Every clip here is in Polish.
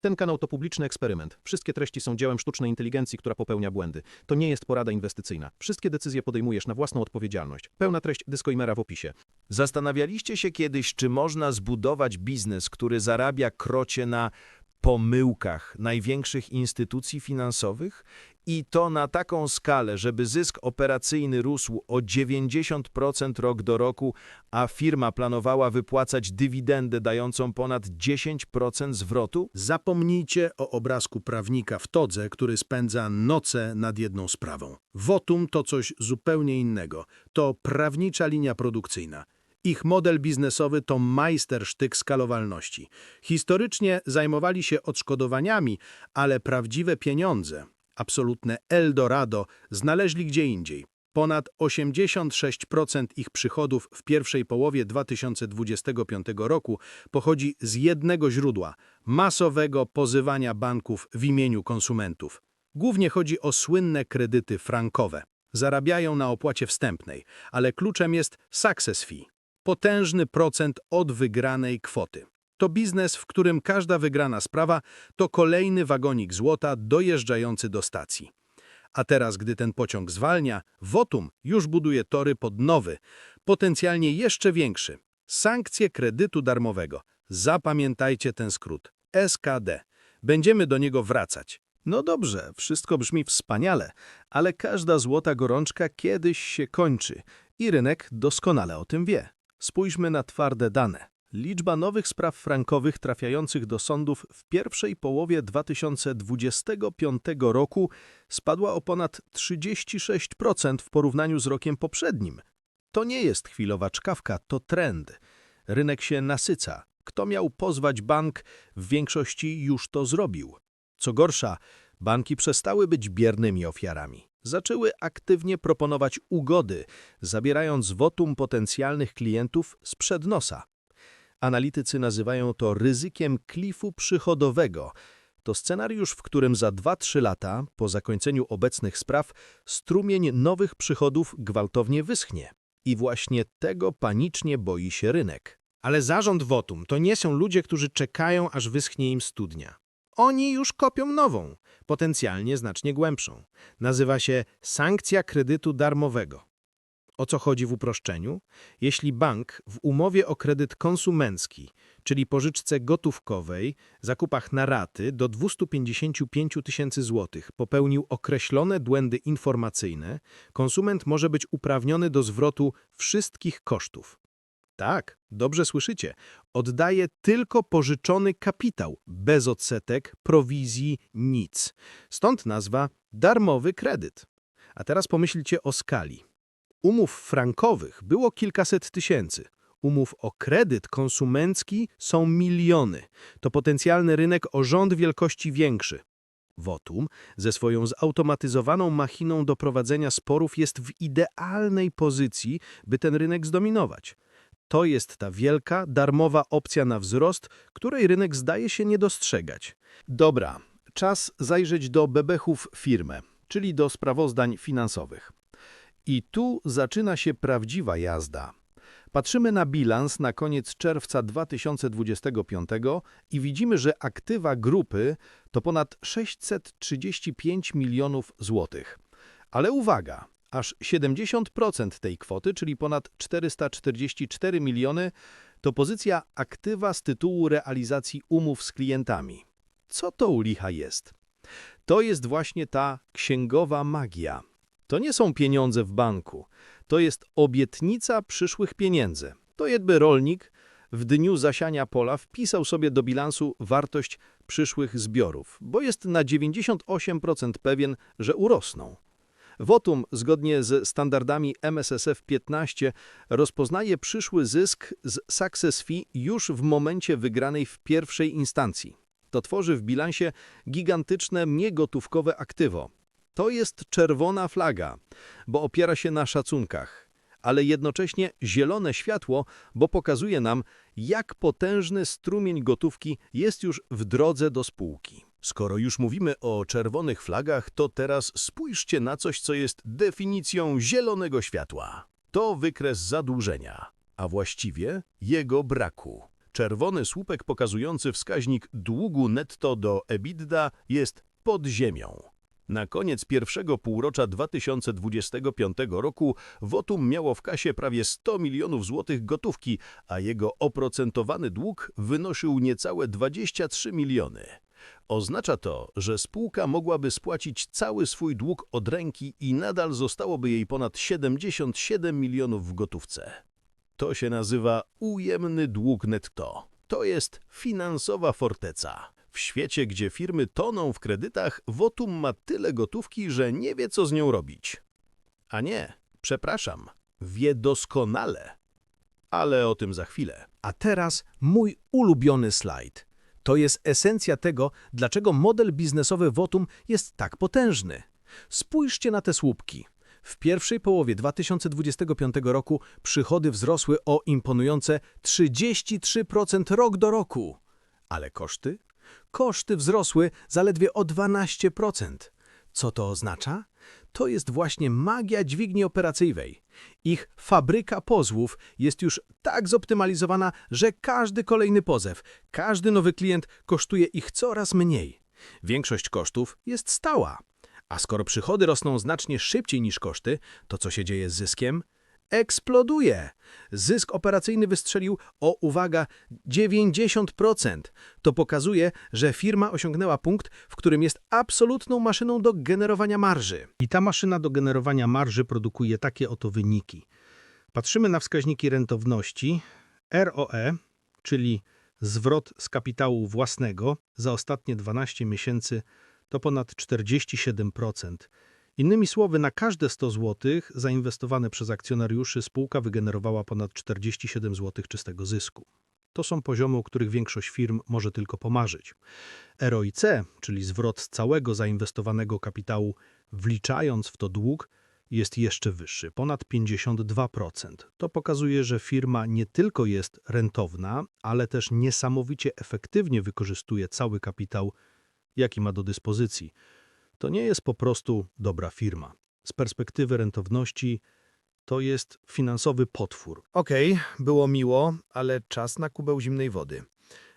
Ten kanał to publiczny eksperyment. Wszystkie treści są dziełem sztucznej inteligencji, która popełnia błędy. To nie jest porada inwestycyjna. Wszystkie decyzje podejmujesz na własną odpowiedzialność. Pełna treść disclaimera w opisie. Zastanawialiście się kiedyś, czy można zbudować biznes, który zarabia krocie na pomyłkach największych instytucji finansowych? I to na taką skalę, żeby zysk operacyjny rósł o 90% rok do roku, a firma planowała wypłacać dywidendę dającą ponad 10% zwrotu? Zapomnijcie o obrazku prawnika w todze, który spędza noce nad jedną sprawą. Votum to coś zupełnie innego. To prawnicza linia produkcyjna. Ich model biznesowy to majstersztyk skalowalności. Historycznie zajmowali się odszkodowaniami, ale prawdziwe pieniądze, absolutne Eldorado, znaleźli gdzie indziej. Ponad 86% ich przychodów w pierwszej połowie 2025 roku pochodzi z jednego źródła masowego pozywania banków w imieniu konsumentów. Głównie chodzi o słynne kredyty frankowe. Zarabiają na opłacie wstępnej, ale kluczem jest success fee potężny procent od wygranej kwoty. To biznes, w którym każda wygrana sprawa to kolejny wagonik złota dojeżdżający do stacji. A teraz, gdy ten pociąg zwalnia, Votum już buduje tory pod nowy, potencjalnie jeszcze większy. Sankcje kredytu darmowego. Zapamiętajcie ten skrót. SKD. Będziemy do niego wracać. No dobrze, wszystko brzmi wspaniale, ale każda złota gorączka kiedyś się kończy i rynek doskonale o tym wie. Spójrzmy na twarde dane. Liczba nowych spraw frankowych trafiających do sądów w pierwszej połowie 2025 roku spadła o ponad 36% w porównaniu z rokiem poprzednim. To nie jest chwilowa czkawka, to trend. Rynek się nasyca. Kto miał pozwać bank, w większości już to zrobił. Co gorsza, banki przestały być biernymi ofiarami. Zaczęły aktywnie proponować ugody, zabierając wotum potencjalnych klientów sprzed nosa. Analitycy nazywają to ryzykiem klifu przychodowego. To scenariusz, w którym za 2-3 lata, po zakończeniu obecnych spraw, strumień nowych przychodów gwałtownie wyschnie. I właśnie tego panicznie boi się rynek. Ale zarząd Wotum to nie są ludzie, którzy czekają, aż wyschnie im studnia. Oni już kopią nową, potencjalnie znacznie głębszą. Nazywa się sankcja kredytu darmowego. O co chodzi w uproszczeniu? Jeśli bank w umowie o kredyt konsumencki, czyli pożyczce gotówkowej, zakupach na raty do 255 tysięcy złotych popełnił określone błędy informacyjne, konsument może być uprawniony do zwrotu wszystkich kosztów. Tak, dobrze słyszycie. Oddaje tylko pożyczony kapitał, bez odsetek, prowizji, nic. Stąd nazwa darmowy kredyt. A teraz pomyślcie o skali. Umów frankowych było kilkaset tysięcy. Umów o kredyt konsumencki są miliony. To potencjalny rynek o rząd wielkości większy. Votum ze swoją zautomatyzowaną machiną do prowadzenia sporów jest w idealnej pozycji, by ten rynek zdominować. To jest ta wielka, darmowa opcja na wzrost, której rynek zdaje się nie dostrzegać. Dobra, czas zajrzeć do bebechów firmy, czyli do sprawozdań finansowych. I tu zaczyna się prawdziwa jazda. Patrzymy na bilans na koniec czerwca 2025 i widzimy, że aktywa grupy to ponad 635 milionów złotych. Ale uwaga, Aż 70% tej kwoty, czyli ponad 444 miliony, to pozycja aktywa z tytułu realizacji umów z klientami. Co to u licha jest? To jest właśnie ta księgowa magia. To nie są pieniądze w banku. To jest obietnica przyszłych pieniędzy. To jakby rolnik w dniu zasiania pola wpisał sobie do bilansu wartość przyszłych zbiorów, bo jest na 98% pewien, że urosną. Votum, zgodnie z standardami MSSF 15, rozpoznaje przyszły zysk z success fee już w momencie wygranej w pierwszej instancji. To tworzy w bilansie gigantyczne, niegotówkowe aktywo. To jest czerwona flaga, bo opiera się na szacunkach, ale jednocześnie zielone światło, bo pokazuje nam, jak potężny strumień gotówki jest już w drodze do spółki. Skoro już mówimy o czerwonych flagach, to teraz spójrzcie na coś, co jest definicją zielonego światła. To wykres zadłużenia, a właściwie jego braku. Czerwony słupek pokazujący wskaźnik długu netto do EBITDA jest pod ziemią. Na koniec pierwszego półrocza 2025 roku Wotum miało w kasie prawie 100 milionów złotych gotówki, a jego oprocentowany dług wynosił niecałe 23 miliony. Oznacza to, że spółka mogłaby spłacić cały swój dług od ręki i nadal zostałoby jej ponad 77 milionów w gotówce. To się nazywa ujemny dług netto. To jest finansowa forteca. W świecie, gdzie firmy toną w kredytach, Wotum ma tyle gotówki, że nie wie, co z nią robić. A nie, przepraszam, wie doskonale. Ale o tym za chwilę. A teraz mój ulubiony slajd. To jest esencja tego, dlaczego model biznesowy Votum jest tak potężny. Spójrzcie na te słupki. W pierwszej połowie 2025 roku przychody wzrosły o imponujące 33% rok do roku. Ale koszty? Koszty wzrosły zaledwie o 12%. Co to oznacza? To jest właśnie magia dźwigni operacyjnej. Ich fabryka pozwów jest już tak zoptymalizowana, że każdy kolejny pozew, każdy nowy klient kosztuje ich coraz mniej. Większość kosztów jest stała. A skoro przychody rosną znacznie szybciej niż koszty, to co się dzieje z zyskiem? Eksploduje. Zysk operacyjny wystrzelił o, uwaga, 90%. To pokazuje, że firma osiągnęła punkt, w którym jest absolutną maszyną do generowania marży. I ta maszyna do generowania marży produkuje takie oto wyniki. Patrzymy na wskaźniki rentowności. ROE, czyli zwrot z kapitału własnego za ostatnie 12 miesięcy to ponad 47%. Innymi słowy, na każde 100 zł zainwestowane przez akcjonariuszy spółka wygenerowała ponad 47 zł czystego zysku. To są poziomy, o których większość firm może tylko pomarzyć. ROIC, czyli zwrot z całego zainwestowanego kapitału, wliczając w to dług, jest jeszcze wyższy, ponad 52%. To pokazuje, że firma nie tylko jest rentowna, ale też niesamowicie efektywnie wykorzystuje cały kapitał, jaki ma do dyspozycji. To nie jest po prostu dobra firma. Z perspektywy rentowności to jest finansowy potwór. Okej, było miło, ale czas na kubeł zimnej wody.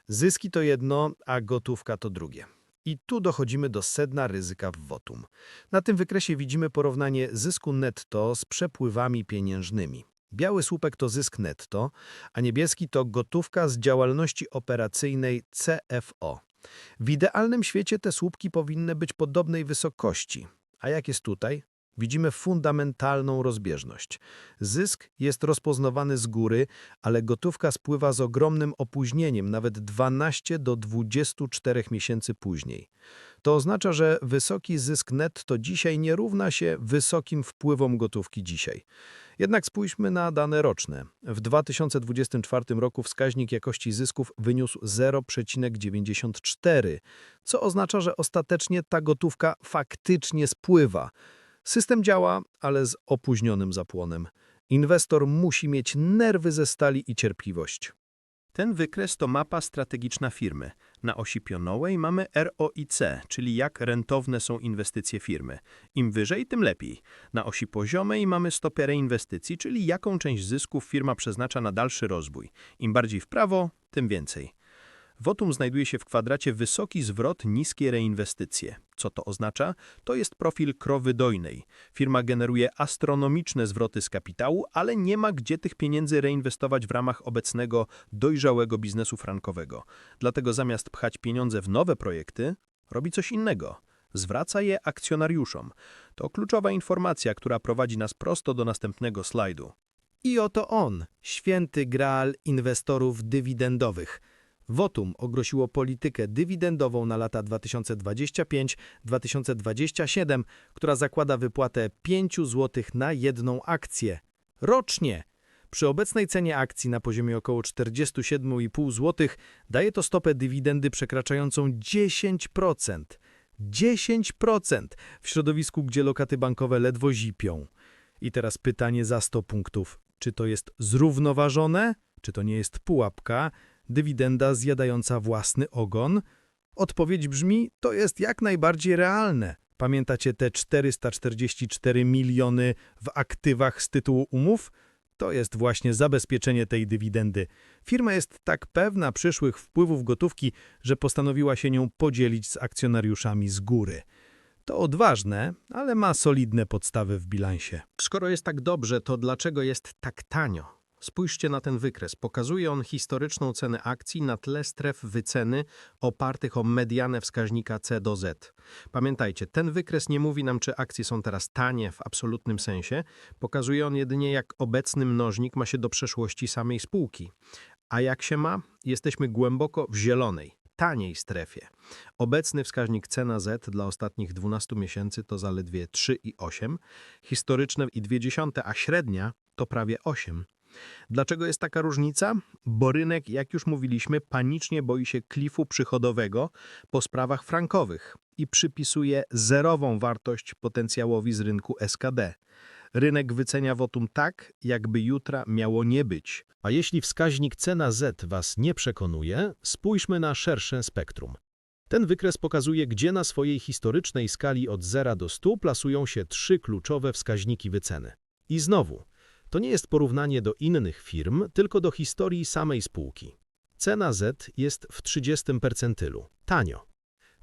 Zyski to jedno, a gotówka to drugie. I tu dochodzimy do sedna ryzyka w wotum. Na tym wykresie widzimy porównanie zysku netto z przepływami pieniężnymi. Biały słupek to zysk netto, a niebieski to gotówka z działalności operacyjnej CFO. W idealnym świecie te słupki powinny być podobnej wysokości. A jak jest tutaj? Widzimy fundamentalną rozbieżność. Zysk jest rozpoznawany z góry, ale gotówka spływa z ogromnym opóźnieniem, nawet 12 do 24 miesięcy później. To oznacza, że wysoki zysk netto dzisiaj nie równa się wysokim wpływom gotówki dzisiaj. Jednak spójrzmy na dane roczne. W 2024 roku wskaźnik jakości zysków wyniósł 0,94, co oznacza, że ostatecznie ta gotówka faktycznie spływa. System działa, ale z opóźnionym zapłonem. Inwestor musi mieć nerwy ze stali i cierpliwość. Ten wykres to mapa strategiczna firmy. Na osi pionowej mamy ROIC, czyli jak rentowne są inwestycje firmy. Im wyżej, tym lepiej. Na osi poziomej mamy stopę reinwestycji, czyli jaką część zysków firma przeznacza na dalszy rozwój. Im bardziej w prawo, tym więcej. Wotum znajduje się w kwadracie wysoki zwrot, niskie reinwestycje. Co to oznacza? To jest profil krowy dojnej. Firma generuje astronomiczne zwroty z kapitału, ale nie ma gdzie tych pieniędzy reinwestować w ramach obecnego, dojrzałego biznesu frankowego. Dlatego zamiast pchać pieniądze w nowe projekty, robi coś innego. Zwraca je akcjonariuszom. To kluczowa informacja, która prowadzi nas prosto do następnego slajdu. I oto on, święty graal inwestorów dywidendowych – Wotum ogłosiło politykę dywidendową na lata 2025-2027, która zakłada wypłatę 5 zł na jedną akcję. Rocznie! Przy obecnej cenie akcji na poziomie około 47,5 zł daje to stopę dywidendy przekraczającą 10%. 10% w środowisku, gdzie lokaty bankowe ledwo zipią. I teraz pytanie za 100 punktów. Czy to jest zrównoważone? Czy to nie jest pułapka? Dywidenda zjadająca własny ogon? Odpowiedź brzmi, to jest jak najbardziej realne. Pamiętacie te 444 miliony w aktywach z tytułu umów? To jest właśnie zabezpieczenie tej dywidendy. Firma jest tak pewna przyszłych wpływów gotówki, że postanowiła się nią podzielić z akcjonariuszami z góry. To odważne, ale ma solidne podstawy w bilansie. Skoro jest tak dobrze, to dlaczego jest tak tanio? Spójrzcie na ten wykres. Pokazuje on historyczną cenę akcji na tle stref wyceny opartych o medianę wskaźnika C do Z. Pamiętajcie, ten wykres nie mówi nam, czy akcje są teraz tanie w absolutnym sensie. Pokazuje on jedynie, jak obecny mnożnik ma się do przeszłości samej spółki. A jak się ma? Jesteśmy głęboko w zielonej, taniej strefie. Obecny wskaźnik C na Z dla ostatnich 12 miesięcy to zaledwie 3,8, historyczne 2,2, a średnia to prawie 8. Dlaczego jest taka różnica? Bo rynek, jak już mówiliśmy, panicznie boi się klifu przychodowego po sprawach frankowych i przypisuje zerową wartość potencjałowi z rynku SKD. Rynek wycenia wotum tak, jakby jutra miało nie być. A jeśli wskaźnik C na Z Was nie przekonuje, spójrzmy na szersze spektrum. Ten wykres pokazuje, gdzie na swojej historycznej skali od 0 do 100 plasują się trzy kluczowe wskaźniki wyceny. I znowu, to nie jest porównanie do innych firm, tylko do historii samej spółki. Cena Z jest w 30 percentylu, tanio.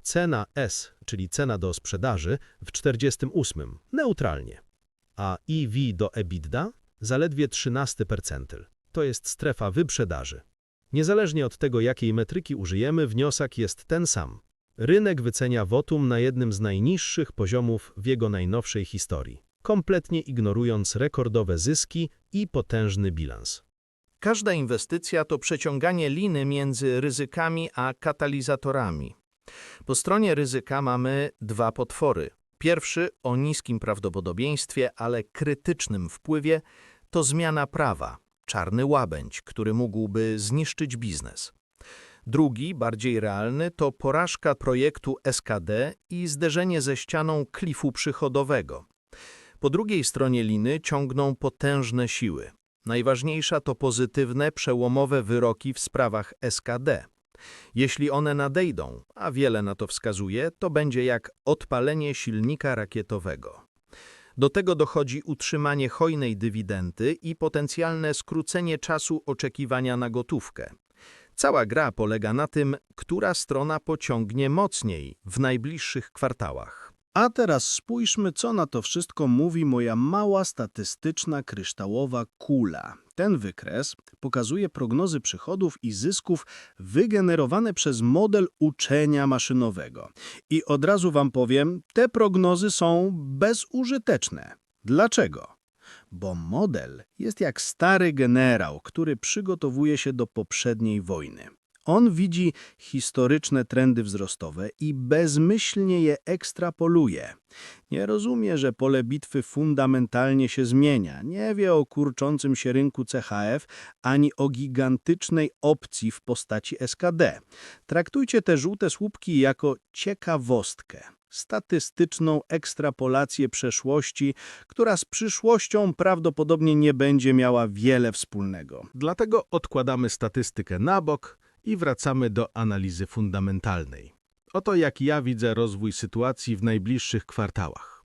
Cena S, czyli cena do sprzedaży, w 48, neutralnie. A EV do EBITDA zaledwie 13 percentyl. To jest strefa wyprzedaży. Niezależnie od tego, jakiej metryki użyjemy, wniosek jest ten sam. Rynek wycenia Votum na jednym z najniższych poziomów w jego najnowszej historii, kompletnie ignorując rekordowe zyski i potężny bilans. Każda inwestycja to przeciąganie liny między ryzykami a katalizatorami. Po stronie ryzyka mamy dwa potwory. Pierwszy o niskim prawdopodobieństwie, ale krytycznym wpływie to zmiana prawa, czarny łabędź, który mógłby zniszczyć biznes. Drugi, bardziej realny, to porażka projektu SKD i zderzenie ze ścianą klifu przychodowego. Po drugiej stronie liny ciągną potężne siły. Najważniejsza to pozytywne, przełomowe wyroki w sprawach SKD. Jeśli one nadejdą, a wiele na to wskazuje, to będzie jak odpalenie silnika rakietowego. Do tego dochodzi utrzymanie hojnej dywidendy i potencjalne skrócenie czasu oczekiwania na gotówkę. Cała gra polega na tym, która strona pociągnie mocniej w najbliższych kwartałach. A teraz spójrzmy, co na to wszystko mówi moja mała statystyczna kryształowa kula. Ten wykres pokazuje prognozy przychodów i zysków wygenerowane przez model uczenia maszynowego. I od razu wam powiem, te prognozy są bezużyteczne. Dlaczego? Bo model jest jak stary generał, który przygotowuje się do poprzedniej wojny. On widzi historyczne trendy wzrostowe i bezmyślnie je ekstrapoluje. Nie rozumie, że pole bitwy fundamentalnie się zmienia. Nie wie o kurczącym się rynku CHF ani o gigantycznej opcji w postaci SKD. Traktujcie te żółte słupki jako ciekawostkę. Statystyczną ekstrapolację przeszłości, która z przyszłością prawdopodobnie nie będzie miała wiele wspólnego. Dlatego odkładamy statystykę na bok i wracamy do analizy fundamentalnej. Oto jak ja widzę rozwój sytuacji w najbliższych kwartałach.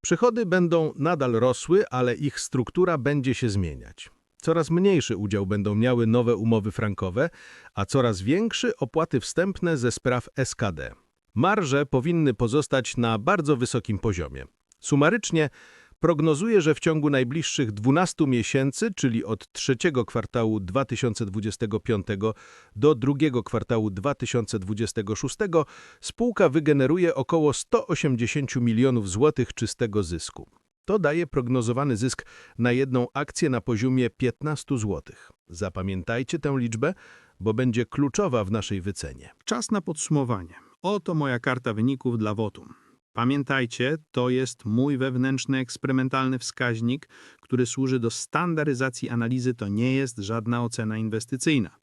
Przychody będą nadal rosły, ale ich struktura będzie się zmieniać. Coraz mniejszy udział będą miały nowe umowy frankowe, a coraz większy opłaty wstępne ze spraw SKD. Marże powinny pozostać na bardzo wysokim poziomie. Sumarycznie prognozuje, że w ciągu najbliższych 12 miesięcy, czyli od trzeciego kwartału 2025 do drugiego kwartału 2026, spółka wygeneruje około 180 milionów złotych czystego zysku. To daje prognozowany zysk na jedną akcję na poziomie 15 zł. Zapamiętajcie tę liczbę, bo będzie kluczowa w naszej wycenie. Czas na podsumowanie. Oto moja karta wyników dla Votum. Pamiętajcie, to jest mój wewnętrzny eksperymentalny wskaźnik, który służy do standaryzacji analizy, to nie jest żadna ocena inwestycyjna.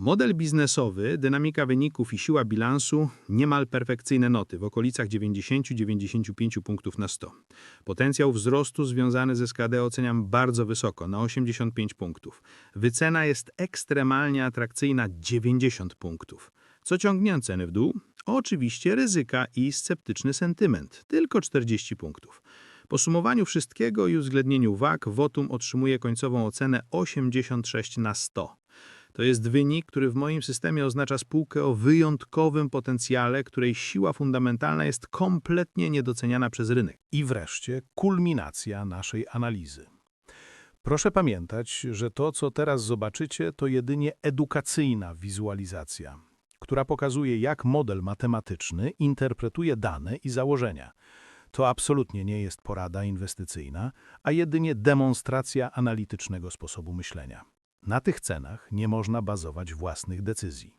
Model biznesowy, dynamika wyników i siła bilansu niemal perfekcyjne noty w okolicach 90-95 punktów na 100. Potencjał wzrostu związany ze SKD oceniam bardzo wysoko, na 85 punktów. Wycena jest ekstremalnie atrakcyjna 90 punktów. Co ciągnie ceny w dół? Oczywiście ryzyka i sceptyczny sentyment, tylko 40 punktów. Po sumowaniu wszystkiego i uwzględnieniu wag, Votum otrzymuje końcową ocenę 86 na 100. To jest wynik, który w moim systemie oznacza spółkę o wyjątkowym potencjale, której siła fundamentalna jest kompletnie niedoceniana przez rynek. I wreszcie kulminacja naszej analizy. Proszę pamiętać, że to, co teraz zobaczycie, to jedynie edukacyjna wizualizacja, która pokazuje, jak model matematyczny interpretuje dane i założenia. To absolutnie nie jest porada inwestycyjna, a jedynie demonstracja analitycznego sposobu myślenia. Na tych cenach nie można bazować własnych decyzji.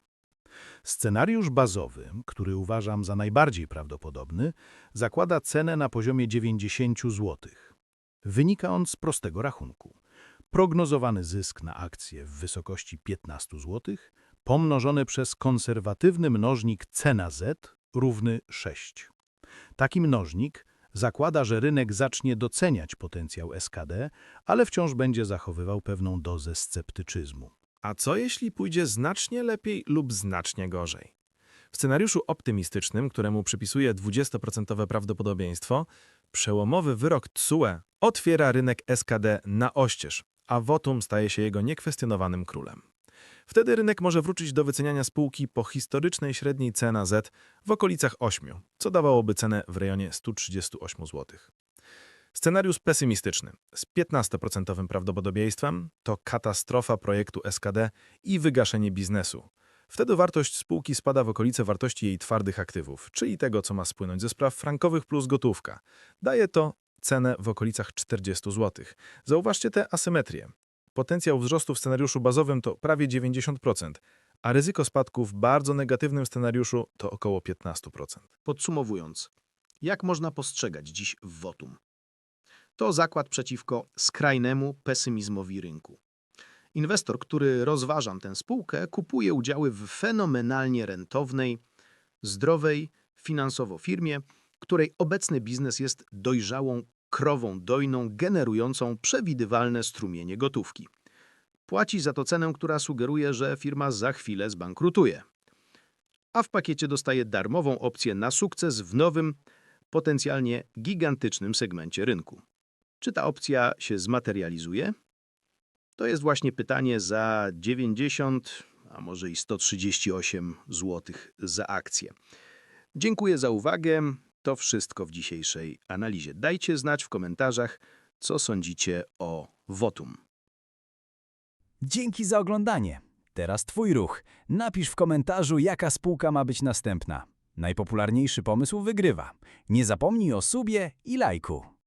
Scenariusz bazowy, który uważam za najbardziej prawdopodobny, zakłada cenę na poziomie 90 zł. Wynika on z prostego rachunku. Prognozowany zysk na akcję w wysokości 15 zł pomnożony przez konserwatywny mnożnik cena Z równy 6. Taki mnożnik zakłada, że rynek zacznie doceniać potencjał SKD, ale wciąż będzie zachowywał pewną dozę sceptycyzmu. A co jeśli pójdzie znacznie lepiej lub znacznie gorzej? W scenariuszu optymistycznym, któremu przypisuje 20% prawdopodobieństwo, przełomowy wyrok TSUE otwiera rynek SKD na oścież, a Votum staje się jego niekwestionowanym królem. Wtedy rynek może wrócić do wyceniania spółki po historycznej średniej cena Z w okolicach 8, co dawałoby cenę w rejonie 138 zł. Scenariusz pesymistyczny z 15% prawdopodobieństwem to katastrofa projektu SKD i wygaszenie biznesu. Wtedy wartość spółki spada w okolice wartości jej twardych aktywów, czyli tego, co ma spłynąć ze spraw frankowych plus gotówka. Daje to cenę w okolicach 40 zł. Zauważcie tę asymetrię. Potencjał wzrostu w scenariuszu bazowym to prawie 90%, a ryzyko spadku w bardzo negatywnym scenariuszu to około 15%. Podsumowując, jak można postrzegać dziś Votum? To zakład przeciwko skrajnemu pesymizmowi rynku. Inwestor, który rozważam tę spółkę, kupuje udziały w fenomenalnie rentownej, zdrowej finansowo firmie, której obecny biznes jest dojrzałą krową dojną generującą przewidywalne strumienie gotówki. Płaci za to cenę, która sugeruje, że firma za chwilę zbankrutuje. A w pakiecie dostaje darmową opcję na sukces w nowym, potencjalnie gigantycznym segmencie rynku. Czy ta opcja się zmaterializuje? To jest właśnie pytanie za 90, a może i 138 zł za akcję. Dziękuję za uwagę. To wszystko w dzisiejszej analizie. Dajcie znać w komentarzach, co sądzicie o Votum. Dzięki za oglądanie. Teraz Twój ruch. Napisz w komentarzu, jaka spółka ma być następna. Najpopularniejszy pomysł wygrywa. Nie zapomnij o subie i lajku.